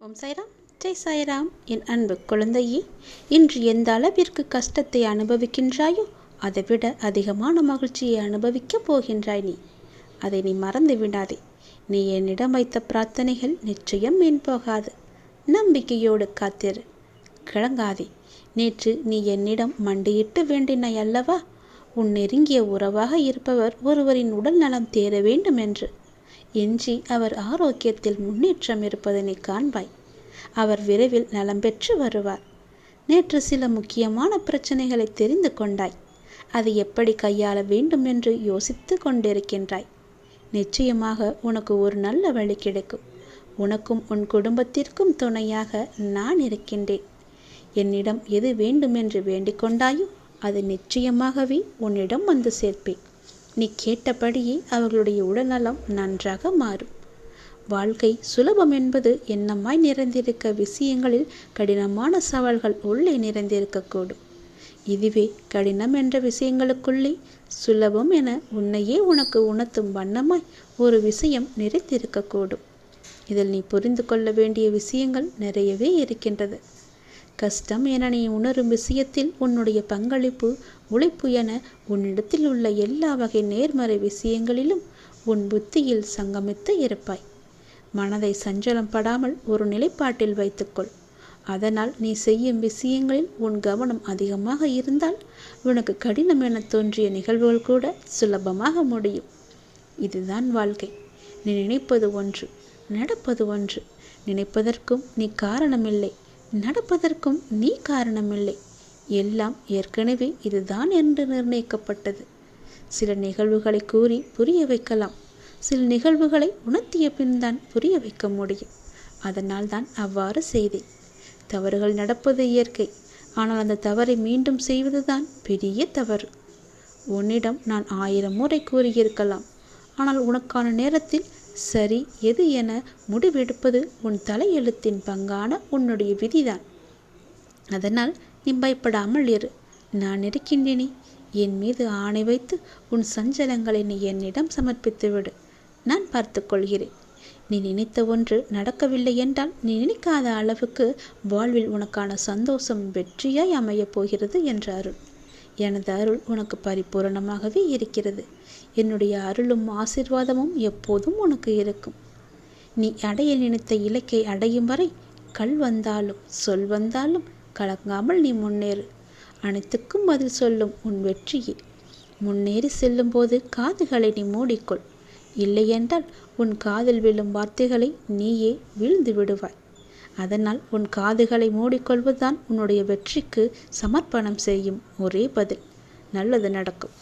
ஓம் சாய்ராம். ஜெய் சாய்ராம். என் அன்பு குழந்தையே இன்று எந்த அளவிற்கு கஷ்டத்தை அனுபவிக்கின்றாயோ அதைவிட அதிகமான மகிழ்ச்சியை அனுபவிக்கப் போகின்றாய் நீ. அதை நீ மறந்து விடாதே. நீ என்னிடம் வைத்த பிரார்த்தனைகள் நிச்சயம் மீன் போகாது. நம்பிக்கையோடு காத்திரு. கிளங்காதே. நேற்று நீ என்னிடம் மண்டியிட்டு வேண்டினாய் அல்லவா? உன் நெருங்கிய உறவாக இருப்பவர் ஒருவரின் உடல் நலம் தேர வேண்டும் என்று. எஞ்சி அவர் ஆரோக்கியத்தில் முன்னேற்றம் இருப்பதை நீ காண்பாய். அவர் விரைவில் நலம் பெற்று வருவார். நேற்று சில முக்கியமான பிரச்சனைகளை தெரிந்து கொண்டாய். அதை எப்படி கையாள வேண்டும் என்று யோசித்து கொண்டிருக்கின்றாய். நிச்சயமாக உனக்கு ஒரு நல்ல வழி கிடைக்கும். உனக்கும் உன் குடும்பத்திற்கும் துணையாக நான் இருக்கின்றேன். என்னிடம் எது வேண்டும் என்று வேண்டிக் கொண்டாயோ அது நிச்சயமாகவே உன்னிடம் வந்து சேர்ப்பேன். நீ கேட்டபடியே அவர்களுடைய உடல்நலம் நன்றாக மாறும். வாழ்க்கை சுலபம் என்பது எண்ணமாய் நிறைந்திருக்க விஷயங்களில் கடினமான சவால்கள் உள்ளே நிறைந்திருக்கக்கூடும். இதுவே கடினம் என்ற விஷயங்களுக்குள்ளே சுலபம் என உன்னையே உனக்கு உணர்த்தும் வண்ணமாய் ஒரு விஷயம் நிறைந்திருக்கக்கூடும். இதில் நீ புரிந்து கொள்ள வேண்டிய விஷயங்கள் நிறையவே இருக்கின்றது. கஷ்டம் என நீ உணரும் விஷயத்தில் உன்னுடைய பங்களிப்பு உழைப்பு என உன்னிடத்தில் உள்ள எல்லா வகை நேர்மறை விஷயங்களிலும் உன் புத்தியில் சங்கமித்து இருப்பாய். மனதை சஞ்சலம் படாமல் ஒரு நிலைப்பாட்டில் வைத்துக்கொள். அதனால் நீ செய்யும் விஷயங்களில் உன் கவனம் அதிகமாக இருந்தால் உனக்கு கடினம் என தோன்றிய நிகழ்வுகள் கூட சுலபமாக முடியும். இதுதான் வாழ்க்கை. நீ நினைப்பது ஒன்று நடப்பது ஒன்று. நினைப்பதற்கும் நீ காரணமில்லை நடப்பதற்கும் நீ காரணமில்லை. எல்லாம் ஏற்கனவே இதுதான் என்று நிர்ணயிக்கப்பட்டது. சில நிகழ்வுகளை கூறி புரிய வைக்கலாம். சில நிகழ்வுகளை உணர்த்திய பின் தான் புரிய வைக்க முடியும். அதனால் தான் அவ்வாறு செய்தேன். தவறுகள் நடப்பது இயற்கை. ஆனால் அந்த தவறை மீண்டும் செய்வதுதான் பெரிய தவறு. உன்னிடம் நான் ஆயிரம் முறை கூறியிருக்கலாம். ஆனால் உனக்கான நேரத்தில் சரி எது என முடிவெடுப்பது உன் தலையெழுத்தின் பங்கான உன்னுடைய விதிதான். அதனால் நீ பயப்படாமல் இரு. நான் இருக்கின்றேனே. என் மீது ஆணை வைத்து உன் சஞ்சலங்களை நீ என்னிடம் சமர்ப்பித்து விடு நான் பார்த்து கொள்கிறேன். நீ நினைத்த ஒன்று நடக்கவில்லை என்றால் நீ நினைக்காத அளவுக்கு வாழ்வில் உனக்கான சந்தோஷம் வெற்றியாய் அமையப் போகிறது என்ற அருள். எனது அருள் உனக்கு பரிபூரணமாகவே இருக்கிறது. என்னுடைய அருளும் ஆசிர்வாதமும் எப்போதும் உனக்கு இருக்கும். நீ அடைய நினைத்த இலக்கை அடையும் வரை கல் வந்தாலும் சொல் வந்தாலும் கலங்காமல் நீ முன்னேறு. அனைத்துக்கும் பதில் சொல்லும் உன் வெற்றியே. முன்னேறி செல்லும்போது காதுகளை நீ மூடிக்கொள். இல்லையென்றால் உன் காதில் விழும் வார்த்தைகளை நீயே வீழ்ந்து விடுவாய். அதனால் உன் காதுகளை மூடிக்கொள்வதுதான் உன்னுடைய வெற்றிக்கு சமர்ப்பணம் செய்யும் ஒரே பதில். நல்லது நடக்கும்.